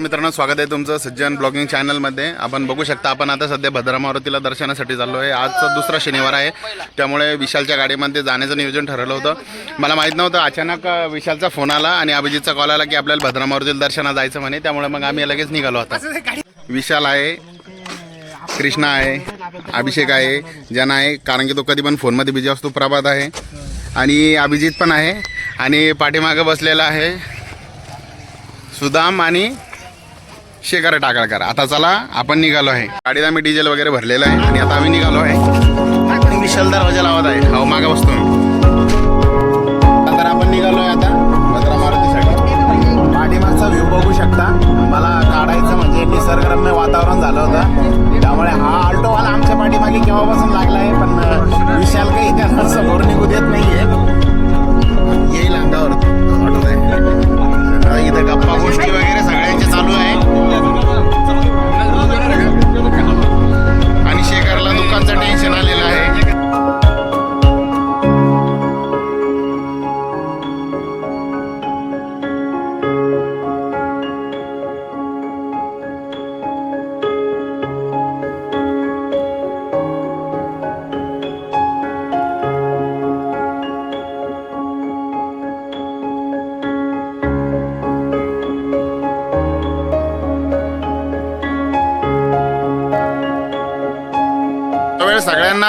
मित्रांनो स्वागत आहे तुमचं सज्जन ब्लॉगिंग चॅनलमध्ये. आपण बघू शकता आपण आता सध्या भद्रा मारुतीला दर्शनासाठी चाललो आहे आजचा दुसरा शनिवार आहे. त्यामुळे विशालच्या गाडीमध्ये जाण्याचं नियोजन ठरवलं होतं. मला माहीत नव्हतं अचानक विशालचा फोन आला आणि अभिजितचा कॉल आला की आपल्याला भद्रा मारुतीला दर्शनाला जायचं म्हणे. त्यामुळे मग आम्ही लगेच निघालो आता. विशाल आहे कृष्णा आहे अभिषेक आहे जना आहे कारण की तो कधी पण फोनमध्ये बिझी असतो प्रभात आहे. आणि अभिजित पण आहे. आणि पाठीमागं बसलेला आहे सुदाम आणि शेखर टाकाळकर. आता चला आपण निघालो आहे. गाडीला मी डिझेल वगैरे भरलेलं आहे आणि आता आम्ही निघालो आहे. आणि विशाल दरवाजा लावत आहे. हो मागं बसतो मी आपण निघालो आहे आता भद्रा मारुतीसाठी. पाठीमागचा व्ह्यू बघू शकता. मला काढायचं म्हणजे निसर्गरम्य वातावरण झालं होतं. त्यामुळे हा आल्टोवाला आमच्या पाठीमागे केव्हापासून लागला आहे पण विशाल काही इतिहास समोर निघू देत नाही आहे येईल अंगावर. इथं गप्पा गोष्टी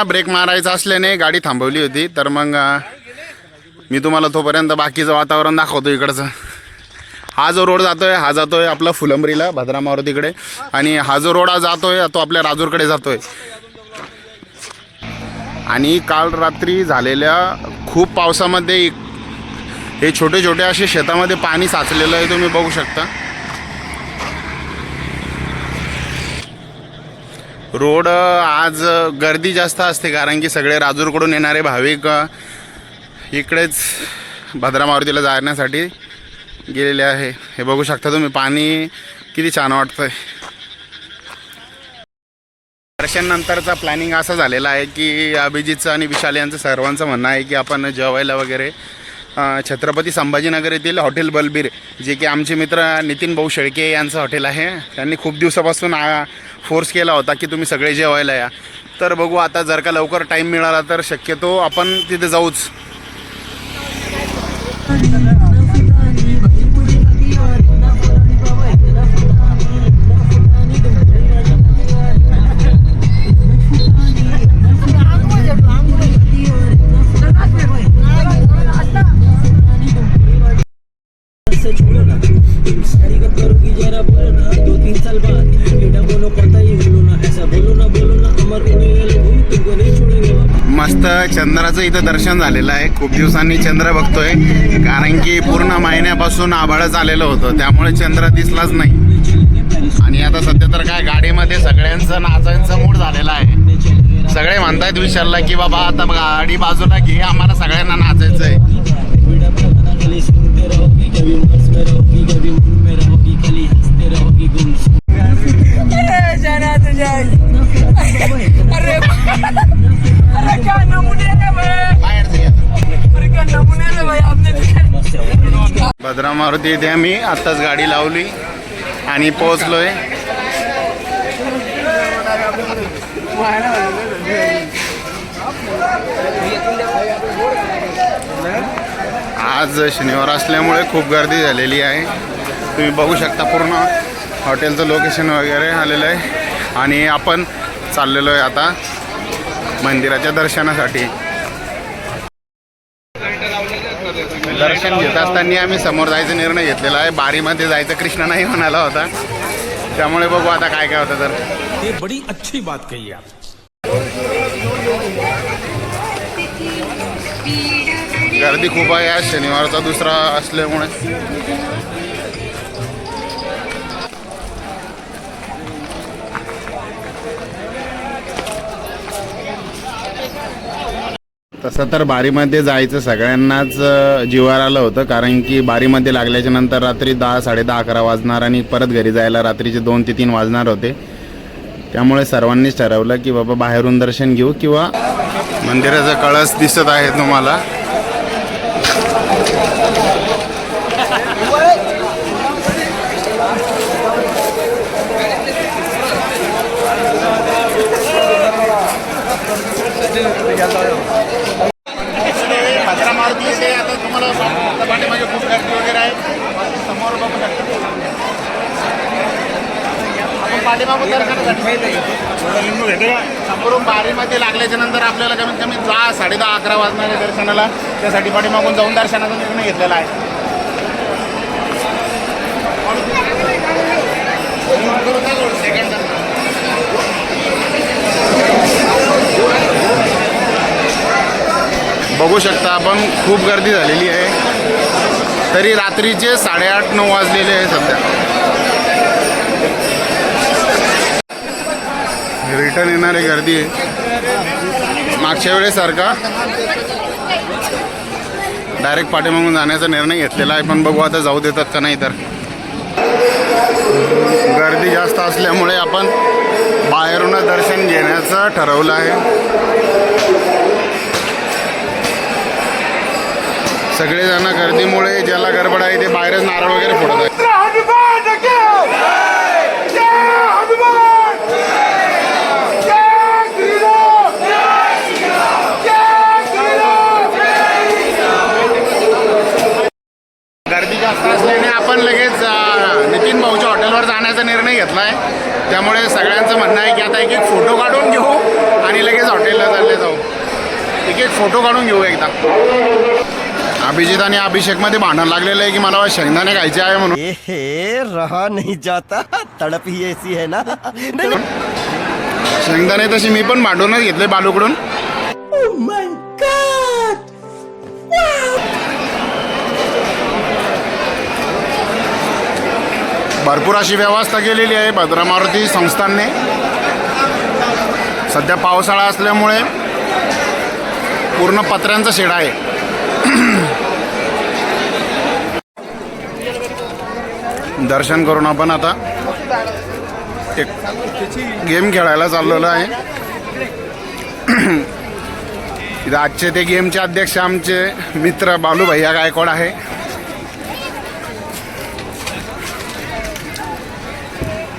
ब्रेक मारायचा असल्याने गाडी थांबवली होती. तर मग मी तुम्हाला तोपर्यंत बाकीचं वातावरण दाखवतो इकडचं. हा जो रोड जातोय हा जातोय आपला फुलंबरीला भद्रा मारुतीकडे. आणि हा जो रोड जातोय तो आपल्या राजूरकडे जातोय. आणि काल रात्री झालेल्या खूप पावसामध्ये एक- हे छोटे छोटे असे शेतामध्ये पाणी साचलेलं आहे तुम्ही बघू शकता. रोड आज गर्दी जास्त असते कारण की सगळे राजूरकडून येणारे भाविक इकडेच भद्रा मारुतीला जाण्यासाठी गेलेले आहे. हे बघू शकता तुम्ही पाणी किती छान वाटतंय. दर्शननंतरचा प्लॅनिंग असा झालेला आहे की अभिजितचं आणि विशाल यांचं सर्वांचं म्हणणं आहे की आपण जेवायला वगैरे छत्रपती संभाजीनगर येथील हॉटेल बलबीर जे की आमचे मित्र नितीन भाऊ शेळके यांचं हॉटेल आहे. त्यांनी खूप दिवसापासून फोर्स केला होता की तुम्ही सगळे जेवायला या. तर बघू आता जर का लवकर टाईम मिळाला तर शक्यतो आपण तिथे जाऊच. मस्त चंद्राचं इथं दर्शन झालेलं आहे. खूप दिवसांनी चंद्र बघतोय. कारण की पूर्ण महिन्यापासून आभाळच आलेलं होतं. त्यामुळे चंद्र दिसलाच नाही. आणि आता सध्या तर काय गाडीमध्ये सगळ्यांचं नाचायचं मूड झालेला आहे. सगळे म्हणतायत विचारला की बाबा आता गाडी बाजूला घे. आम्हाला सगळ्यांना नाचायचं आहे मारुती इथे आम्ही आत्ताच गाडी लावली आणि पोहोचलोय. आज शनिवार असल्यामुळे खूप गर्दी झालेली आहे. तुम्ही बघू शकता पूर्ण हॉटेलचं लोकेशन वगैरे आलेलं आहे. आणि आपण चाललेलो आहे आता मंदिराच्या दर्शनासाठी. दर्शन घेत असताना आम्ही समोर जायचा निर्णय घेतलेला आहे. बारीमध्ये जायचं कृष्ण नाही म्हणाला होता. त्यामुळे बघू आता काय काय होतं तर. बड़ी अच्छी बात कही गर्दी खूप आहे. आज शनिवारचा दुसरा असल्यामुळे. तसं तर बारीमध्ये जायचं सगळ्यांनाच जीवावर आलं होतं. कारण की बारीमध्ये लागल्याच्या नंतर रात्री दहा साडेदहा अकरा वाजणार आणि परत घरी जायला रात्रीचे दोन ते तीन वाजणार होते. त्यामुळे सर्वांनीच ठरवलं की बाबा बाहेरून दर्शन घेऊ किंवा मंदिराचा कळस दिसत आहे तुम्हाला. समोरून बघू शकता बारीमध्ये लागल्याच्या नंतर आपल्याला कमीत कमी दहा साडे दहा अकरा वाजणाऱ्या दर्शनाला त्यासाठी पाठीमागून जाऊन दर्शनाचा निर्णय घेतलेला आहे. बघू शकता आपण खूप गर्दी झालेली आहे. तरी रात्रीचे साडेआठ नऊ वाजलेले आहे सध्या. रिटर्न येणारी गर्दी आहे. मागच्या वेळेसारखा. डायरेक्ट पाठीमागून जाण्याचा निर्णय घेतलेला आहे पण बघू आता जाऊ देतात का नाही तर. गर्दी जास्त असल्यामुळे आपण बाहेरूनच दर्शन घेण्याचं ठरवलं आहे. सगळेजण गर्दीमुळे ज्याला गडबड आहे ते बाहेरच नारळ वगैरे फोडत आहे गर्दी जास्त असल्याने आपण लगेच नितीन भाऊच्या हॉटेलवर जाण्याचा निर्णय घेतला आहे त्यामुळे सगळ्यांचं म्हणणं आहे की आता एक एक फोटो काढून घेऊ आणि लगेच हॉटेलला चालले जाऊ. एक एक फोटो काढून घेऊ एकदा. अभिजित आणि अभिषेकमध्ये भांडण लागलेलं आहे की मला शेंगदाणे खायचे आहे म्हणून? ए रहा नहीं जाता. तड़प ही ऐसी है ना? शेंगदाणे तशी मी पण भांडूनच घेतले बालूकडून. भरपूर अशी व्यवस्था केलेली आहे भद्रा मारुती संस्थानने. सध्या पावसाळा असल्यामुळे पूर्ण पत्र्यांचा शेड आहे. दर्शन करून आपण आता एक गेम खेळायला चाललेलो आहे. इथं आजचे ते गेमचे अध्यक्ष आमचे मित्र बालू भैया गायकवाड आहे.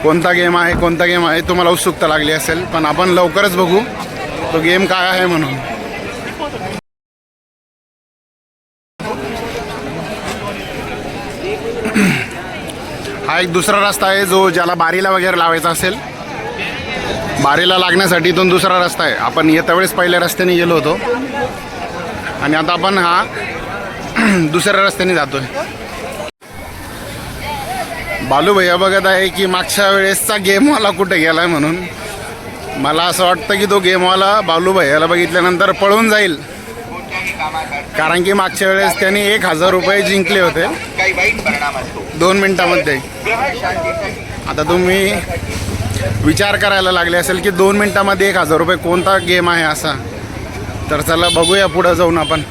कोणता गेम आहे कोणता गेम आहे तुम्हाला उत्सुकता लागली असेल पण आपण लवकरच बघू तो गेम काय आहे म्हणून. हा एक दुसरा रस्ता आहे जो ज्याला बारीला वगैरे लावायचा असेल. बारीला लागण्यासाठी इथून दुसरा रस्ता आहे. आपण येत्या वेळेस पहिल्या रस्त्याने गेलो होतो. आणि आता आपण हा दुसऱ्या रस्त्याने जातोय. बालू भैया बघत आहे की मागच्या वेळेसचा गेमवाला कुठे गेलाय म्हणून. मला असं वाटतं की तो गेमवाला बालू भैयाला बघितल्यानंतर पळून जाईल. कारण की मागच्या वेळेस त्यांनी एक हजार रुपये जिंकले होते. दोन मिनिटामध्ये. आता तुम्ही विचार करायला लागले असेल की दोन मिनिटामध्ये एक हजार रुपये कोणता गेम आहे असा. तर चला बघूया पुढं जाऊन आपण.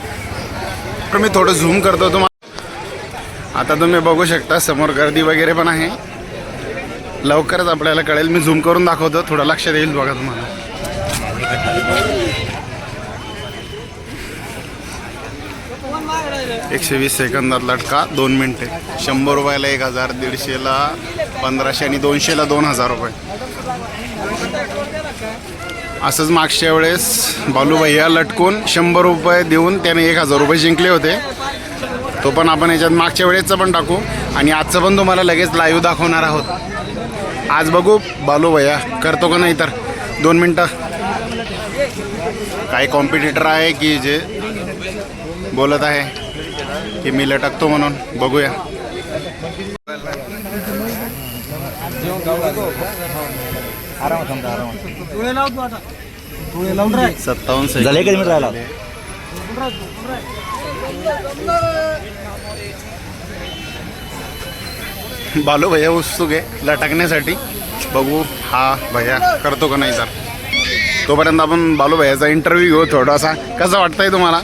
तर मी थोडं झूम करतो तुम्हाला आता तुम्ही बघू शकता समोर गर्दी वगैरे पण आहे. लवकरच आपल्याला कळेल. मी झूम करून दाखवतो. थोडं लक्ष देईल बघा तुम्हाला. एकशे वीस सेकंदात लटका दोन मिनटे. शंभर रुपयाला एक हजार दीडशेला पंधराशे आणि दोनशेला दोन हजार रुपये. असंच मागच्या वेळेस बालू भैया लटकून शंभर रुपये देऊन त्याने एक हजार रुपये जिंकले होते. तो पण आपण याच्यात मागच्या वेळेसचं पण टाकू. आणि आजचं पण तुम्हाला लगेच लाईव्ह दाखवणार आहोत. आज बघू बालू भैया करतो का नाही तर? दोन मिनटं. काही कॉम्पिटिटर आहे की जे बोलत आहे? की मी लटकतो म्हणून. बघूया. सत्तावन्न झाले कधी राहिला? बालू भैया उत्सुक आहे लटकण्यासाठी. बघू हा भैया करतो का नाही तर. तोपर्यंत आपण बालू भैयाचा इंटरव्ह्यू घेऊ थोडासा. कसं वाटतंय तुम्हाला?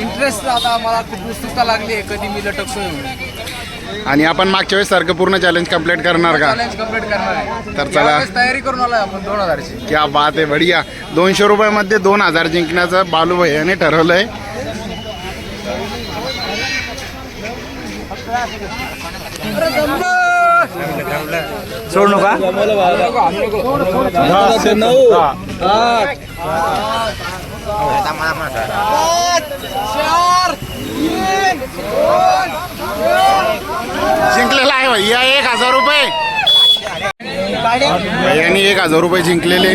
इंटरेस्ट आता. मला खूप उत्सुकता लागली आहे. कधी मी लटकतोय म्हणून. आणि आपण मागच्या वेळेस सारखं पूर्ण चॅलेंज कंप्लीट करणार का? चॅलेंज कंप्लीट करणार आहे. तर चला. यावेळेस तयारी करून आलोय आपण दोन हजारची. क्या बात आहे बढिया. दोनशे रुपयामध्ये दोन हजार जिंकण्याचं बालू भैयाने ठरवलंय. सोड नका. जिंकलेला आहे भैया एक हजार रुपये. भैयानी एक हजार रुपये जिंकलेले.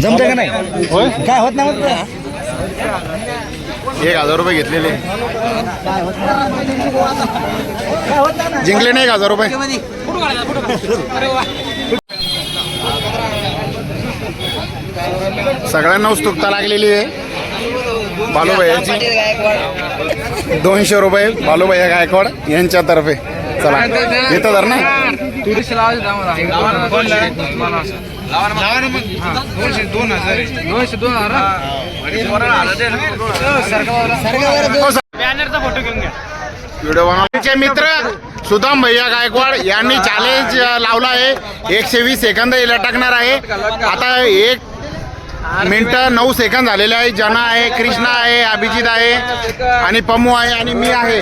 जमते का नाही काय होत नाही? एक हजार रुपये घेतलेले. जिंकले नाही एक हजार रुपये. सगळ्यांना उत्सुकता लागलेली आहे. बालूभैयाची दोनशे रुपये बालूभैया गायकवाड यांच्यातर्फे. चला येतं तर ना. तुरीशी लावायचं आम्हाला दोनशे दोन हजार दोनशे दोन हजार व्हिडिओ बनवण्याचे मित्र सुदाम भैया गायकवाड यांनी चॅलेंज लावला आहे. एकशे वीस सेकंद लटकणार आहे. आता एक मिनिट नऊ सेकंद झालेले आहे जना आहे कृष्णा आहे अभिजित आहे आणि पम्मू आहे आणि मी आहे.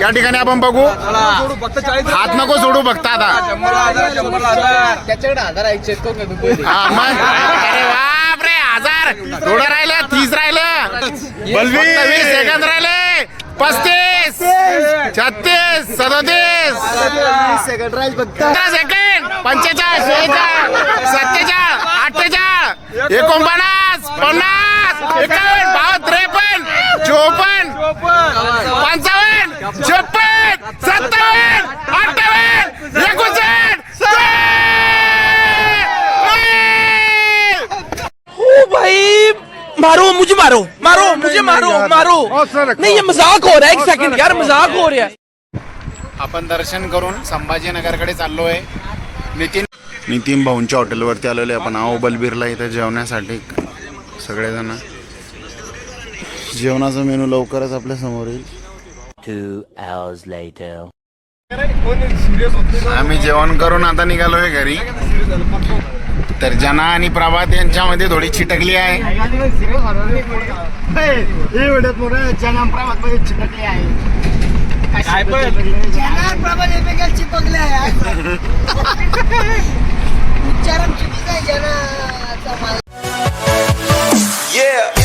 या ठिकाणी आपण बघू. हात नको सोडू बघता आता. हा मग. अरे बाप रे हजार. थोडं राहिलं तीस राहिलं. फक्त वीस सेकंद राहिले. पस्तीस. छत्तीस. सदतीस. पंधरा सेकंड पंचेचाळीस शेहेचाळीस सत्तेचाळीस अठ्ठेचाळीस. एकोणपन्नास पन्नास एकावन्न बावन्न त्रेपन्न चोपन्न पंचावन्न छप्पन सत्तावन्न अठ्ठावन्न एकोणसाठ ओ भाई मारो मुझे मारो मारो मुझे मारो मारो। नहीं ये मजाक हो रहा है एक सेकंड यार मजाक हो रहा है। आपण दर्शन करून संभाजीनगरकडे चाललो आहे नितीन नितीन भाऊंच्या हॉटेलवरती आलेलो आहे. आपण आहो बलबीरला इथे जेवण्यासाठी सगळेजण. जेवणाचा मेनू लवकरच आपल्यासमोर येईल. आम्ही जेवण करून आता निघालोय घरी. तर जना आणि प्रभात यांच्यामध्ये थोडी चिटकली आहे. काय पण. ज्याला प्रबल एमेगल चिपकले उच्चारण चुकीचं आहे ज्याला